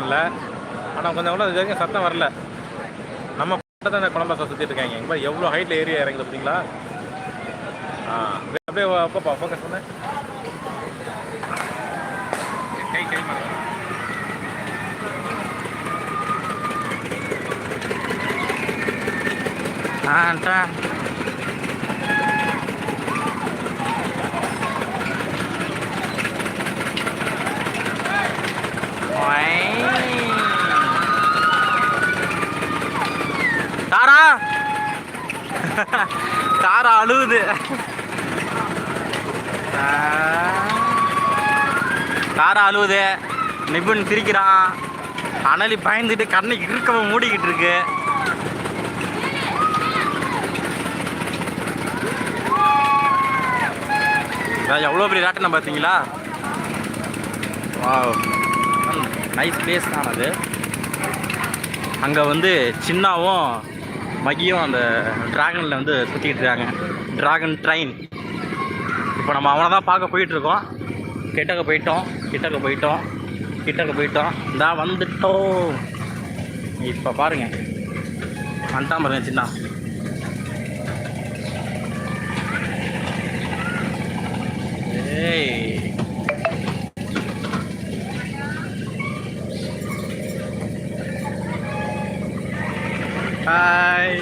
இல்லை. ஆனால் கொஞ்சம் கூட இது வரைக்கும் சத்தம் வரல. நம்ம பட்டத்தை இந்த குழம்பா சுற்றிட்டு இருக்காங்க. இங்கே எவ்வளோ ஹைட்டில் ஏரியா இறங்குது பார்த்தீங்களா ஆ அப்படியே அப்பப்பா ஃபோக்கஸ் பண்ண. கை கை மாறு. ஆ தாரா தாரா அழுகுது. ஆ. தாரா அழுவுது நிபுன் சிரிக்கிறான். அனலி பயந்துட்டு கண்ணை இறுக்கமாக மூடிக்கிட்டு இருக்கு. எவ்வளோ பெரிய ராட்டினம் பார்த்தீங்களா? வாவ் நைஸ் பிளேஸ் தான் அது. அங்கே வந்து சின்னாவும் மகியும் அந்த ட்ராகனில் வந்து சுற்றிக்கிட்டு இருக்காங்க. ட்ராகன் ட்ரெயின் இப்போ நம்ம அவனை தான் பார்க்க போயிட்டுருக்கோம் கிட்டக்க போயிட்டோம் கிட்டக்க போயிட்டோம் கிட்டக்க போயிட்டோம். இந்தா வந்துட்டோம். இப்போ பாருங்கள் வந்துட்டான் பாருங்க சின்ன. ஹாய்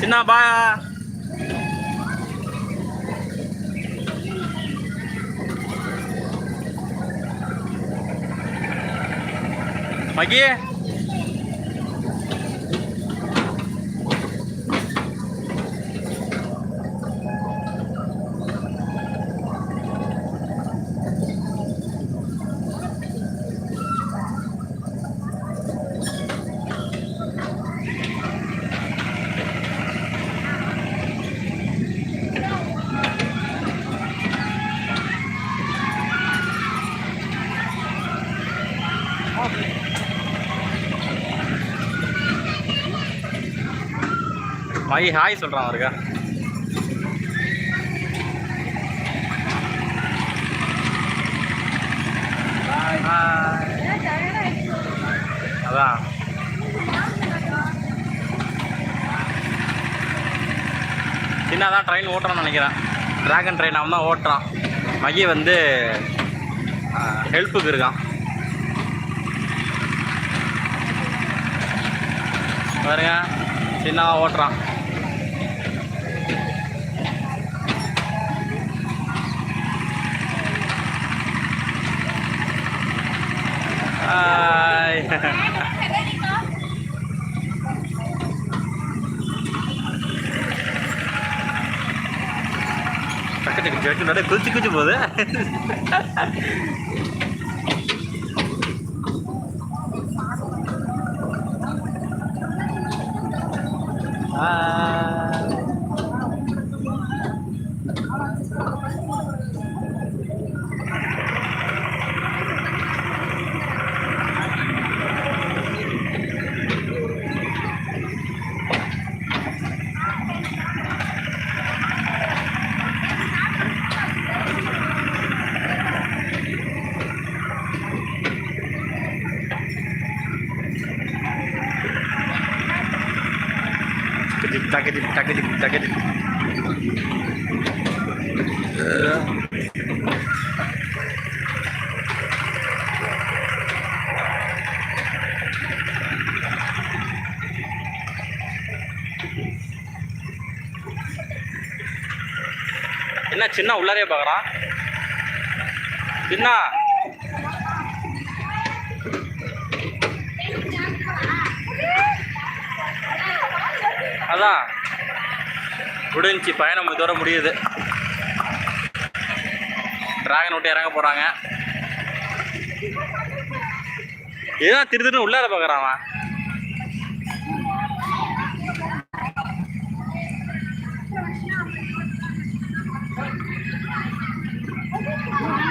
சின்ன பா மகி ஹாய் ஹாய் சொல்கிறான் அவருக்கு. அதான். சின்னதான் ட்ரெயின் ஓட்டுறான்னு நினைக்கிறேன். ட்ராகன் ட்ரெயின் அவன் தான் ஓட்டுறான். மகி வந்து ஹெல்ப்புக்கு இருக்கான். பாருங்க. சின்னதாக ஓட்டுறான். டக்கு டக்கு டக்கு குளிச்சு குச்சி குச்சி போகுது. ஹாய் টাকে দিক টাকে দিক টাকে என்ன சின்ன உள்ளாரே பார்க்குறான் சின்ன அதான். முடிஞ்சி பயணம் இதோட முடியுது. டிராகன் விட்டு இறங்க போகிறாங்க இதுதான் திரு திருன்னு உள்ளார பார்க்குறான்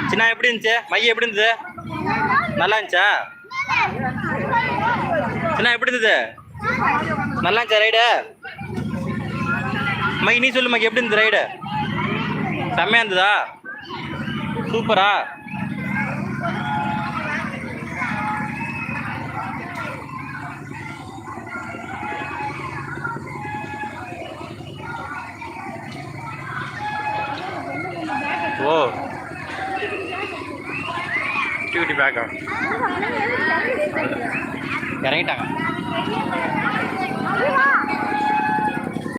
சின்ன எப்படி இருந்துச்சு? மைய எப்படி இருந்தது? நல்லா இருந்துச்சா? சின்ன எப்படி இருந்தது? நல்லா இருந்துச்சா ரைடு மகி நீ சொல்லு மகி எப்படி இருந்தது ரைடு செம்மையா இருந்ததா? சூப்பரா? ஓ. குட்டி பேக்கா இறங்கிட்டாங்க.